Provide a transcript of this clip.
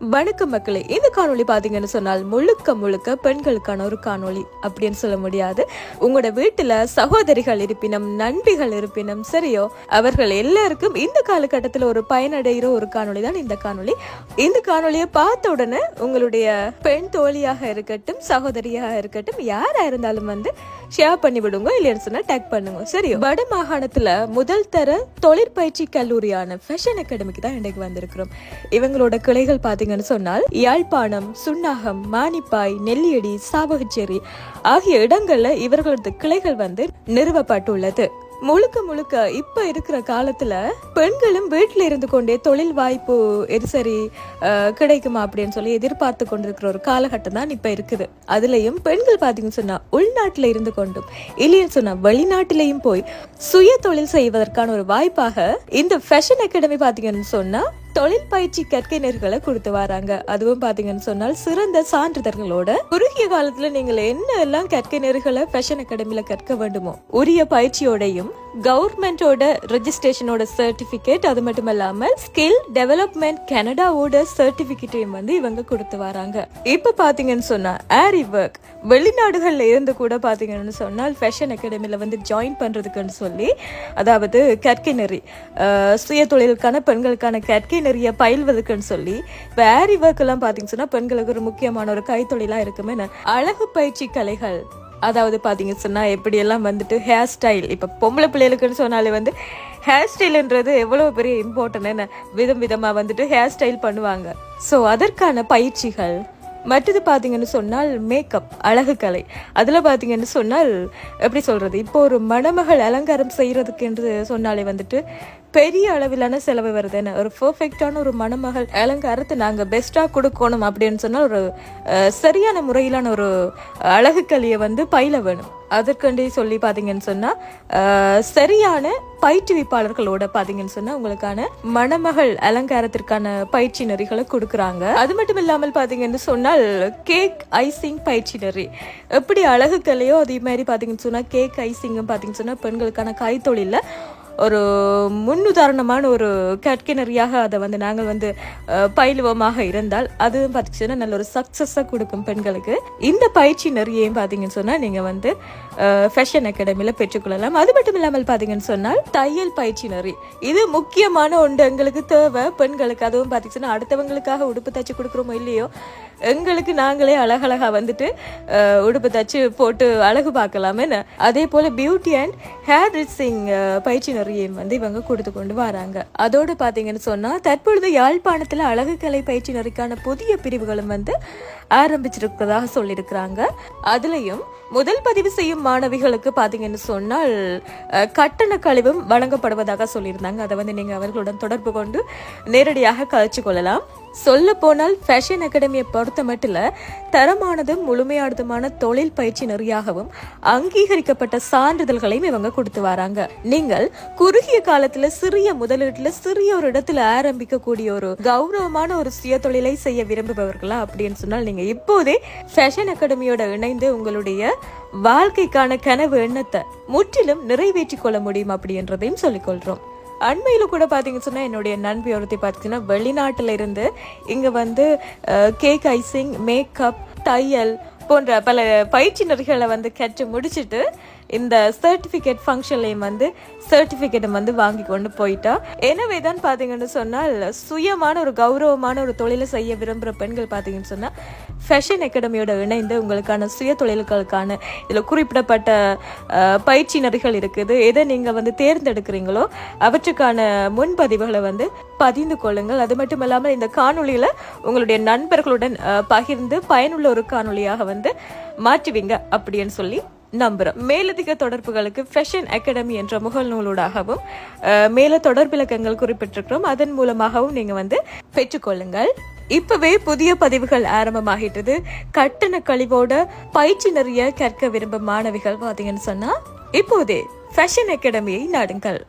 வணக்கம் மக்களே இந்த காணொலி பார்த்தீங்கன்னு சொன்னால் முழுக்க முழுக்க பெண்களுக்கான ஒரு காணொளி அப்படின்னு சொல்ல முடியாது. உங்களோட வீட்டில் சகோதரிகள் இருப்பினும் நண்பிகள் இருப்பினும் சரியோ? அவர்கள் எல்லாருக்கும் இந்த காலகட்டத்தில் ஒரு பயனடைகிற ஒரு காணொளி தான் இந்த காணொளி. இந்த காணொலியை பார்த்த உடனே உங்களுடைய பெண் தோழியாக இருக்கட்டும் சகோதரியாக இருக்கட்டும் யாராக இருந்தாலும் வந்து ஷேர் பண்ணி விடுங்க இல்லைன்னு சொன்னா டேக் பண்ணுங்க. சரி வட மாகாணத்தில் முதல் தர தொழிற்பயிற்சி கல்லூரியான ஃபேஷன் அகாடமிக்கு தான் இன்றைக்கு வந்திருக்கிறோம். இவங்களோட கிளைகள் பார்த்தீங்கன்னு சொன்னால் யாழ்ப்பாணம் சுன்னாகம் மானிப்பாய் நெல்லியடி சாவகச்சேரி ஆகிய இடங்களில் இவர்களது கிளைகள் வந்து நிறுவப்பட்டுள்ளது. முழுக்க முழுக்க இப்ப இருக்கிற காலத்துல பெண்களும் வீட்டில இருந்து கொண்டே தொழில் வாய்ப்பு எரிசரி அஹ், கிடைக்குமா அப்படின்னு சொல்லி எதிர்பார்த்து கொண்டிருக்கிற ஒரு காலகட்டம் தான் இப்ப இருக்குது. அதுலயும் பெண்கள் பாத்தீங்கன்னு சொன்னா உள்நாட்டுல இருந்து கொண்டும் இல்லைன்னு சொன்னா வெளிநாட்டிலையும் போய் சுய தொழில் செய்வதற்கான ஒரு வாய்ப்பாக இந்த ஃபேஷன் அகாடமி பாத்தீங்கன்னு சொன்னா தொழில் பயிற்சி கற்கைஞர்களை கொடுத்து வராங்க. அதுவும் பாத்தீங்கன்னு சொன்னால் சிறந்த சான்றிதழ்களோட குறுகிய காலத்துல நீங்கள் என்ன எல்லாம் கற்கைஞர்களை ஃபேஷன் அகாடமியில கற்க வேண்டுமோ உரிய பயிற்சியோடையும் கவர்மெண்டோட ரெஜிஸ்ட்ரேஷனோட சர்டிஃபிகேட் அது மட்டும் இல்லாமல் ஸ்கில் டெவலப்மெண்ட் கனடாவோட சர்டிஃபிகேட்டையும் வந்து இவங்க கொடுத்து வராங்க. இப்ப பாத்தீங்கன்னு சொன்னா ஏரி ஒர்க் வெளிநாடுகள்ல இருந்து கூட பாத்தீங்கன்னு சொன்னால் ஃபேஷன் அகாடமியில் வந்து ஜாயின் பண்றதுக்குன்னு சொல்லி அதாவது கற்கை நெறி சுய தொழிலுக்கான பெண்களுக்கான கற்கை நெறிய பயில்வதுக்குன்னு சொல்லி இப்போ ஏரி ஒர்க் எல்லாம் பாத்தீங்கன்னு சொன்னா பெண்களுக்கு ஒரு முக்கியமான ஒரு கைத்தொழிலா இருக்குமே. அழகு பயிற்சி கலைகள் அதாவது பார்த்தீங்க சொன்னால் எப்படியெல்லாம் வந்துட்டு ஹேர் ஸ்டைல் இப்போ பொம்பளை பிள்ளைகளுக்குன்னு சொன்னாலே வந்து ஹேர் ஸ்டைலுன்றது எவ்வளோ பெரிய இம்பார்ட்டன்ட் என்ன விதம் விதமாக வந்துட்டு ஹேர் ஸ்டைல் பண்ணுவாங்க. ஸோ அதற்கான பயிற்சிகள் மற்றது பார்த்தீங்கன்னு சொன்னால் மேக்கப் அழகு கலை. அதில் பார்த்தீங்கன்னு சொன்னால் எப்படி சொல்கிறது இப்போ ஒரு மணமகள் அலங்காரம் செய்கிறதுக்கு என்று சொன்னாலே வந்துட்டு பெரிய அளவிலான செலவு வருது என்ன? ஒரு பர்ஃபெக்டான ஒரு மணமகள் அலங்காரத்தை நாங்கள் பெஸ்ட்டாக கொடுக்கணும் அப்படின்னு சொன்னால் ஒரு சரியான முறையிலான ஒரு அழகு கலையை வந்து பயில வேணும். அதற்கண்டே சொல்லி பார்த்தீங்கன்னு சொன்னால் சரியான பயிற்றுவிப்பாளர்களோட பார்த்தீங்கன்னு சொன்னால் உங்களுக்கான மணமகள் அலங்காரத்திற்கான பயிற்சி நெறிகளை கொடுக்குறாங்க. அது மட்டும் இல்லாமல் பார்த்தீங்கன்னு சொன்னால் கேக் ஐசிங் பயிற்சி நெறி. எப்படி அழகு கலையோ அதே மாதிரி பார்த்தீங்கன்னு சொன்னால் கேக் ஐசிங்கும் பார்த்தீங்கன்னு சொன்னால் பெண்களுக்கான கைத்தொழிலில் ஒரு முன்னுதாரணமான ஒரு கட்கிணறியாக அதை வந்து நாங்கள் வந்து பயிலுவமாக இருந்தால் அதுவும் பார்த்துச்சுன்னா நல்ல ஒரு சக்ஸஸாக கொடுக்கும் பெண்களுக்கு. இந்த பயிற்சி நெறியையும் பார்த்தீங்கன்னு சொன்னால் நீங்கள் வந்து ஃபேஷன் அகாடமியில் பெற்றுக்கொள்ளலாம். அது மட்டும் இல்லாமல் பார்த்தீங்கன்னு சொன்னால் தையல் பயிற்சி நெறி. இது முக்கியமான ஒன்று. எங்களுக்கு தேவை. பெண்களுக்கு அதுவும் பார்த்தீங்கன்னா அடுத்தவங்களுக்காக உடுப்பு தச்சு கொடுக்குறோமோ இல்லையோ எங்களுக்கு நாங்களே அழகழகாக வந்துட்டு உடுப்பு தச்சு போட்டு அழகு பார்க்கலாமே அதே போல் பியூட்டி அண்ட் ஹேர் ட்ரெஸ்ஸிங் பயிற்சி நிறையும் வந்து இவங்க கொடுத்து கொண்டு வராங்க. அதோடு பார்த்தீங்கன்னு சொன்னால் தற்பொழுது யாழ்ப்பாணத்தில் அழகு கலை பயிற்சி நெறிக்கான புதிய பிரிவுகளும் வந்து ஆரம்பிச்சிருக்கிறதாக சொல்லியிருக்கிறாங்க. அதுலேயும் முதல் பதிவு செய்யும் மாணவிகளுக்கு பார்த்தீங்கன்னு சொன்னால் கட்டண கழிவும் வழங்கப்படுவதாக சொல்லியிருந்தாங்க. அதை வந்து நீங்கள் அவர்களுடன் தொடர்பு கொண்டு நேரடியாக கழிச்சு கொள்ளலாம். சொல்ல போனால் ஃபேஷன் அகாடமியை பொறுத்த மட்டும் தரமானதும் முழுமையானதுமான தொழில் பயிற்சி நெறியாகவும் அங்கீகரிக்கப்பட்ட சான்றிதழ்களையும் இவங்க கொடுத்து வராங்க. நீங்கள் குறுகிய காலத்துல சிறிய முதலீட்டுல சிறிய ஒரு இடத்துல ஆரம்பிக்கக்கூடிய ஒரு கௌரவமான ஒரு சுய தொழிலை செய்ய விரும்புபவர்களா அப்படின்னு சொன்னால் நீங்க இப்போதே ஃபேஷன் அகாடமியோட இணைந்து உங்களுடைய வாழ்க்கைக்கான கனவு எண்ணத்தை முற்றிலும் நிறைவேற்றிக் கொள்ள முடியும் அப்படின்றதையும் சொல்லிக்கொள்றோம் அண்மையில் கூட பார்த்தீங்கன்னு சொன்னால் என்னுடைய நண்பி ஒருத்தி பார்த்தீங்கன்னா வெளிநாட்டில் இருந்து இங்கே வந்து கேக் ஐசிங் மேக்கப் தையல் போன்ற பல பயிற்சி நெறிகளை வந்து கற்று முடிச்சுட்டு இந்த சர்டிஃபிகேட் ஃபங்க்ஷன்லையும் வந்து சர்டிஃபிகேட்டை வந்து வாங்கி கொண்டு போயிட்டா. எனவே தான் பார்த்தீங்கன்னு சொன்னால் சுயமான ஒரு கௌரவமான ஒரு தொழிலை செய்ய விரும்புகிற பெண்கள் பார்த்தீங்கன்னு சொன்னால் ஃபேஷன் அகாடமியோட இணைந்து உங்களுக்கான சுய தொழில்களுக்கான இதில் குறிப்பிடப்பட்ட பயிற்சி நெறிகள் இருக்குது. எதை நீங்கள் வந்து தேர்ந்தெடுக்கிறீங்களோ அவற்றுக்கான முன்பதிவுகளை வந்து பதிந்து கொள்ளுங்கள். அது மட்டும் இல்லாமல் இந்த காணொளியில் உங்களுடைய நண்பர்களுடன் பகிர்ந்து பயனுள்ள ஒரு காணொளியாக வந்து மாற்றுவீங்க அப்படின்னு சொல்லி நம்புறோம். மேலதிக தொடர்புகளுக்கு ஃபேஷன் அகாடமி என்ற முகல் நூலூடாகவும் மேல தொடர்பிலக்கங்கள் குறிப்பிட்டிருக்கிறோம். அதன் மூலமாகவும் நீங்கள் வந்து பெற்றுக்கொள்ளுங்கள். இப்பவே புதிய பதிவுகள் ஆரம்பமாகிட்டது. கட்டண கழிவோட பயிற்சி நிறைய கற்க விரும்பும் மாணவிகள் பார்த்தீங்கன்னு சொன்னா இப்போதே ஃபேஷன் அகாடமியை நாடுங்கள்.